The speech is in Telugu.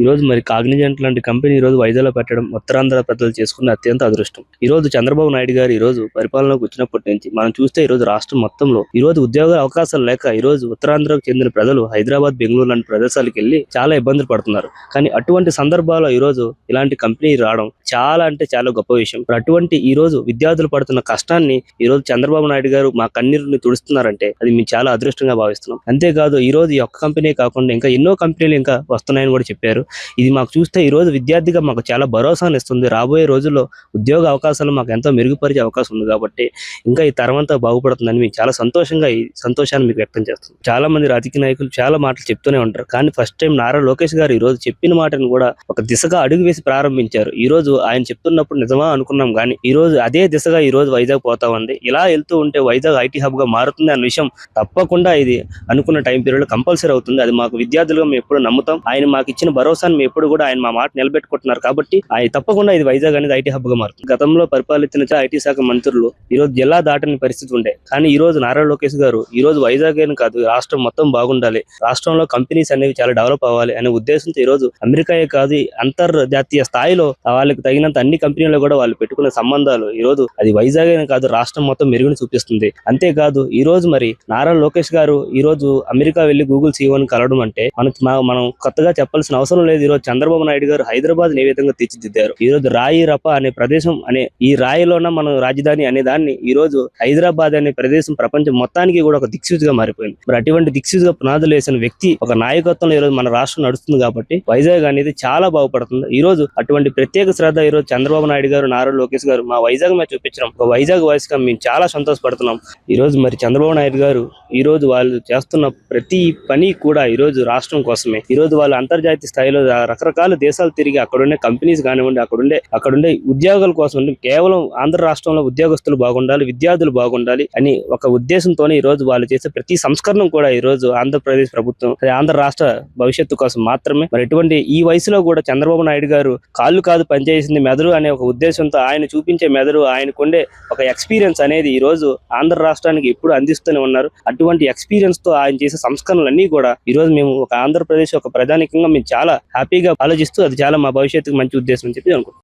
ఈ రోజు మరి కాగ్నిజెంట్ లాంటి కంపెనీ ఈ రోజు వైజాగ్లో పెట్టడం ఉత్తరాంధ్ర ప్రజలు చేసుకున్న అత్యంత అదృష్టం. ఈ రోజు చంద్రబాబు నాయుడు గారు ఈ రోజు పరిపాలనకు వచ్చినప్పటి నుంచి మనం చూస్తే ఈ రోజు రాష్ట్రం మొత్తంలో ఈ రోజు ఉద్యోగ అవకాశాలు లేక ఈ రోజు ఉత్తరాంధ్రకు చెందిన ప్రజలు హైదరాబాద్ బెంగళూరు లాంటి ప్రదేశాలకు వెళ్ళి చాలా ఇబ్బందులు పడుతున్నారు. కానీ అటువంటి సందర్భాల్లో ఈ రోజు ఇలాంటి కంపెనీ రావడం చాలా అంటే చాలా గొప్ప విషయం. అటువంటి ఈ రోజు విద్యార్థులు పడుతున్న కష్టాన్ని ఈ రోజు చంద్రబాబు నాయుడు గారు మా కన్నీరుని తుడుస్తున్నారంటే అది మేము చాలా అదృష్టంగా భావిస్తున్నాం. అంతేకాదు ఈ రోజు ఈ ఒక్క కంపెనీ కాకుండా ఇంకా ఎన్నో కంపెనీలు ఇంకా వస్తున్నాయని కూడా చెప్పారు. ఇది మాకు చూస్తే ఈ రోజు విద్యార్థిగా మాకు చాలా భరోసాను ఇస్తుంది రాబోయే రోజుల్లో ఉద్యోగ అవకాశాలు మాకు ఎంతో మెరుగుపరిచే అవకాశం ఉంది కాబట్టి ఇంకా ఈ తరం అంతా బాగుపడుతుందని మీకు చాలా సంతోషంగా ఈ సంతోషాన్ని మీకు వ్యక్తం చేస్తాం చాలా మంది రాజకీయ నాయకులు చాలా మాటలు చెప్తూనే ఉంటారు. కానీ ఫస్ట్ టైం నారా లోకేష్ గారు ఈ రోజు చెప్పిన మాటను కూడా ఒక దిశగా అడుగు వేసి ప్రారంభించారు. ఈ రోజు ఆయన చెప్తున్నప్పుడు నిజమా అనుకున్నాం కానీ ఈ రోజు అదే దిశగా ఈ రోజు వైజాగ్ పోతా ఉంది. ఇలా వెళ్తూ ఉంటే వైజాగ్ ఐటీ హబ్గా మారుతుంది అన్న విషయం తప్పకుండా ఇది అనుకున్న టైం పీరియడ్ కంపల్సరీ అవుతుంది. అది మాకు విద్యార్థులుగా మేము ఎప్పుడు నమ్ముతాం. ఆయన మాకు ఇచ్చిన భరోసా మేము ఎప్పుడు కూడా ఆయన మా మాట నిలబెట్టుకుంటున్నారు కాబట్టి ఆయన తప్పకుండా ఇది వైజాగ్ అనేది ఐటీ హబ్గా మారుతుంది. గతంలో పరిపాలించిన ఐటీ శాఖ మంత్రులు ఈ రోజు జిల్లా దాటని పరిస్థితి ఉండే. కానీ ఈ రోజు నారా లోకేష్ గారు ఈ రోజు వైజాగ్ అని కాదు రాష్ట్రం మొత్తం బాగుండాలి. రాష్ట్రంలో కంపెనీస్ అనేవి చాలా డెవలప్ అవ్వాలి అనే ఉద్దేశంతో ఈ రోజు అమెరికాయే కాదు అంతర్జాతీయ స్థాయిలో వాళ్ళకి తగినంత అన్ని కంపెనీలు కూడా వాళ్ళు పెట్టుకున్న సంబంధాలు ఈ రోజు అది వైజాగ్ అని కాదు రాష్ట్రం మొత్తం మెరుగుని చూపిస్తుంది. అంతేకాదు ఈ రోజు మరి నారా లోకేష్ గారు ఈ రోజు అమెరికా వెళ్ళి గూగుల్ సీఓని కలవడం అంటే మనం మనం కొత్తగా చెప్పాల్సిన అవసరం లేదు. ఈరోజు రోజు చంద్రబాబు నాయుడు గారు హైదరాబాద్ ఏ విధంగా తీర్చిదిద్దారు. ఈ రోజు రాయి రప అనే ప్రదేశం అనే ఈ రాయిలోన మనం రాజధాని అనే దాన్ని ఈ రోజు హైదరాబాద్ అనే ప్రదేశం ప్రపంచం మొత్తానికి కూడా ఒక దిక్సూచిగా మారిపోయింది. మరి అటువంటి దిక్సూచిగా పునాదులు వేసిన వ్యక్తి ఒక నాయకత్వంలో ఈ రోజు మన రాష్ట్రం నడుస్తుంది కాబట్టి వైజాగ్ అనేది చాలా బాగుపడుతుంది. ఈ రోజు అటువంటి ప్రత్యేక శ్రద్ధ ఈ రోజు చంద్రబాబు నాయుడు గారు నారా లోకేష్ గారు మా వైజాగ్ మీద చూపించడం ఒక వైజాగ్ వాయిస్గా మేము చాలా సంతోషపడుతున్నాం. ఈ రోజు మరి చంద్రబాబు నాయుడు గారు ఈ రోజు వాళ్ళు చేస్తున్న ప్రతి పని కూడా ఈ రోజు రాష్ట్రం కోసమే. ఈ రోజు వాళ్ళు అంతర్జాతీయ స్థాయిలో రకరకాల దేశాలు తిరిగి అక్కడుండే కంపెనీస్ కానివ్వండి అక్కడుండే అక్కడుండే ఉద్యోగాల కోసం కేవలం ఆంధ్ర రాష్ట్రంలో ఉద్యోగస్తులు బాగుండాలి విద్యార్థులు బాగుండాలి అని ఒక ఉద్దేశంతోనే ఈ రోజు వాళ్ళు చేసే ప్రతి సంస్కరణ కూడా ఈ రోజు ఆంధ్రప్రదేశ్ ప్రభుత్వం అది ఆంధ్ర రాష్ట్ర భవిష్యత్తు కోసం మాత్రమే. మరి ఎటువంటి ఈ వయసులో కూడా చంద్రబాబు నాయుడు గారు కాళ్ళు కాదు పనిచేసింది మెదడు అనే ఒక ఉద్దేశంతో ఆయన చూపించే మెదడు ఆయనకుండే ఒక ఎక్స్పీరియన్స్ అనేది ఈ రోజు ఆంధ్ర రాష్ట్రానికి ఎప్పుడు అందిస్తూనే ఉన్నారు. అటువంటి ఎక్స్పీరియన్స్తో ఆయన చేసే సంస్కరణలన్నీ కూడా ఈ రోజు మేము ఒక ఆంధ్రప్రదేశ్ ఒక ప్రధానికంగా మేము చాలా హ్యాపీగా ఆలోచిస్తూ అది చాలా మా భవిష్యత్తుకు మంచి ఉద్దేశం అని చెప్పి అనుకుంటున్నాను.